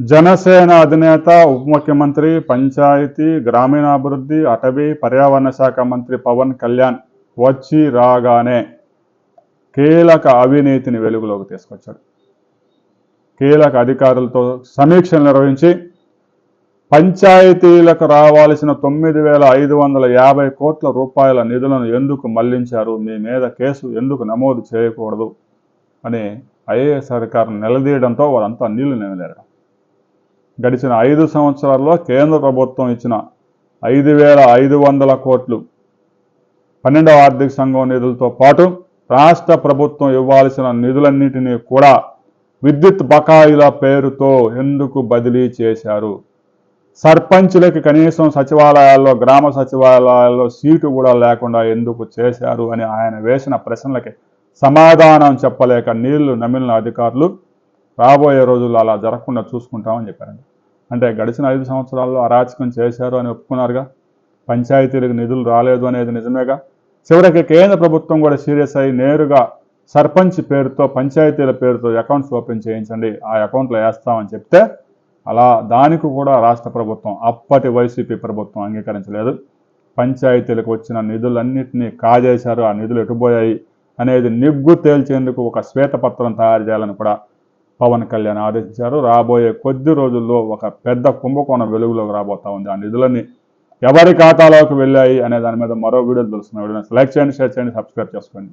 జనసేన అధినేత ఉప ముఖ్యమంత్రి పంచాయతీ గ్రామీణాభివృద్ధి అటవీ పర్యావరణ శాఖ మంత్రి పవన్ కళ్యాణ్ వచ్చి రాగానే కీలక అవినీతిని వెలుగులోకి తీసుకొచ్చాడు. కీలక అధికారులతో సమీక్షలు నిర్వహించి పంచాయతీలకు రావాల్సిన తొమ్మిది వేల ఐదు వందల యాభై కోట్ల రూపాయల నిధులను ఎందుకు మళ్ళించారు? మీ మీద కేసు ఎందుకు నమోదు చేయకూడదు? అని ఐఏఎస్ అధికారులు నిలదీయడంతో వారంతా నీళ్ళు నిలలేరు గడిచిన ఐదు సంవత్సరాల్లో కేంద్ర ప్రభుత్వం ఇచ్చిన ఐదు వేల ఐదు వందల కోట్లు. పన్నెండవ ఆర్థిక సంఘం నిధులతో పాటు రాష్ట్ర ప్రభుత్వం ఇవ్వాల్సిన నిధులన్నింటినీ కూడా విద్యుత్ బకాయిల పేరుతో ఎందుకు బదిలీ చేశారు? సర్పంచులకి కనీసం సచివాలయాల్లో గ్రామ సచివాలయాల్లో సీటు కూడా లేకుండా ఎందుకు చేశారు అని ఆయన వేసిన ప్రశ్నలకి సమాధానం చెప్పలేక నీళ్ళు నమిలిన అధికారులు రాబోయే రోజుల్లో అలా జరగకుండా చూసుకుంటామని చెప్పారండి. అంటే గడిచిన ఐదు సంవత్సరాల్లో అరాచకం చేశారు అని ఒప్పుకున్నారుగా? పంచాయతీలకు నిధులు రాలేదు అనేది నిజమేగా? చివరికి కేంద్ర ప్రభుత్వం కూడా సీరియస్ అయ్యి నేరుగా సర్పంచ్ పేరుతో పంచాయతీల పేరుతో అకౌంట్స్ ఓపెన్ చేయించండి ఆ అకౌంట్లో వేస్తామని చెప్తే అలా దానికి కూడా రాష్ట్ర ప్రభుత్వం అప్పటి వైసీపీ ప్రభుత్వం అంగీకరించలేదు. పంచాయతీలకు వచ్చిన నిధులన్నింటినీ కాజేశారు ఆ నిధులు ఎటుపోయాయి అనేది నిగ్గు తేల్చేందుకు ఒక శ్వేతపత్రం తయారు చేయాలని కూడా పవన్ కళ్యాణ్ ఆదేశించారు. రాబోయే కొద్ది రోజుల్లో ఒక పెద్ద కుంభకోణం వెలుగులోకి రాబోతా ఉంది. ఆ నిధులన్నీ ఎవరి ఖాతాలోకి వెళ్ళాయి అనే దాని మీద మరో వీడియో తెలుస్తున్న వీడియో లైక్ చేయండి షేర్ చేయండి సబ్స్క్రైబ్ చేసుకోండి.